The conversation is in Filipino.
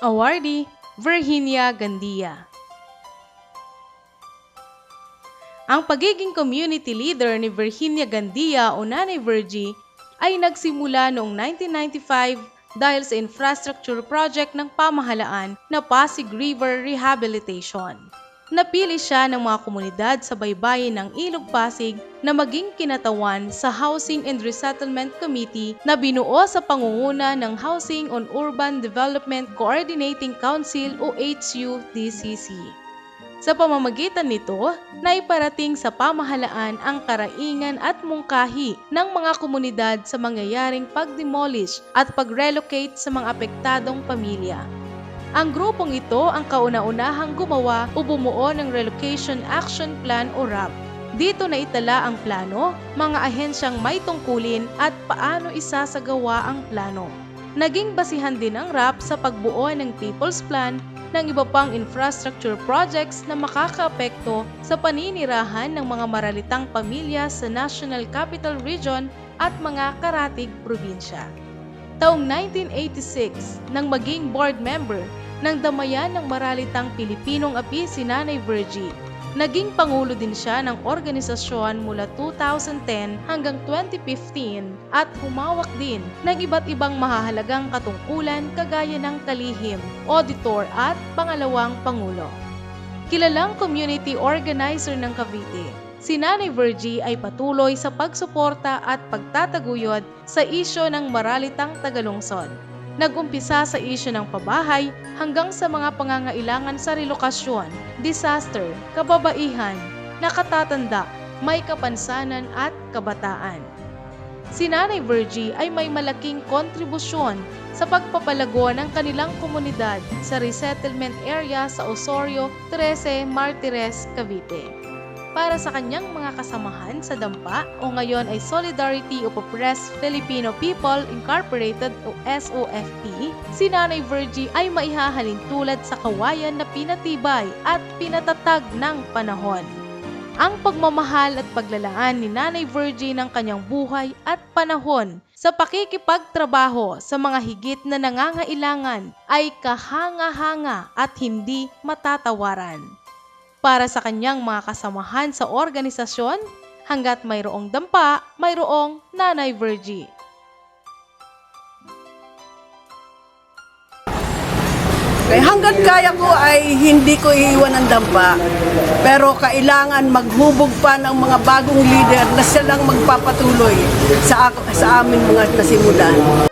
Awardee Virginia Gandia. Ang pagiging community leader ni Virginia Gandia o Nanay Virgie ay nagsimula noong 1995 dahil sa infrastructure project ng pamahalaan na Pasig River Rehabilitation. Napili siya ng mga komunidad sa baybayin ng Ilog Pasig na maging kinatawan sa Housing and Resettlement Committee na binuo sa pangunguna ng Housing on Urban Development Coordinating Council o HUDCC. Sa pamamagitan nito, naiparating sa pamahalaan ang karaingan at mungkahi ng mga komunidad sa mangyayaring pag-demolish at pag-relocate sa mga apektadong pamilya. Ang grupong ito ang kauna-unahang gumawa o bumuo ng Relocation Action Plan o RAP. Dito na itala ang plano, mga ahensyang may tungkulin at paano isasagawa ang plano. Naging basihan din ang RAP sa pagbuo ng People's Plan ng iba pang infrastructure projects na makakaapekto sa paninirahan ng mga maralitang pamilya sa National Capital Region at mga karatig probinsya. Taong 1986, nang maging board member ng Damayan ng Maralitang Pilipinong Api si Nanay Virgie, naging pangulo din siya ng organisasyon mula 2010 hanggang 2015 at humawak din ng iba't ibang mahahalagang katungkulan kagaya ng kalihim, auditor at pangalawang pangulo. Kilalang community organizer ng Cavite, si Nanay Virgie ay patuloy sa pagsuporta at pagtataguyod sa isyo ng maralitang tagalungsod. Nag-umpisa sa isyo ng pabahay hanggang sa mga pangangailangan sa relokasyon, disaster, kababaihan, nakatatanda, may kapansanan at kabataan. Si Nanay Virgie ay may malaking kontribusyon sa pagpapalago ng kanilang komunidad sa resettlement area sa Osorio, 13, Martires, Cavite. Para sa kanyang mga kasamahan sa Dampa o ngayon ay Solidarity of Oppressed Filipino People Incorporated o SOFP, si Nanay Virgie ay maihahalin tulad sa kawayan na pinatibay at pinatatag ng panahon ang pagmamahal at paglalaan ni Nanay Virgie ng kanyang buhay at panahon sa pakikipagtrabaho sa mga higit na nangangailangan ay kahanga-hanga at hindi matatawaran. Para sa kanyang mga kasamahan sa organisasyon, hanggat mayroong dampa, mayroong Nanay Virgie. Kaya hanggat kaya ko ay hindi ko iiwan ang dampa. Pero kailangan maghubog pa ng mga bagong leader na silang magpapatuloy sa, sa amin mga nasimulan.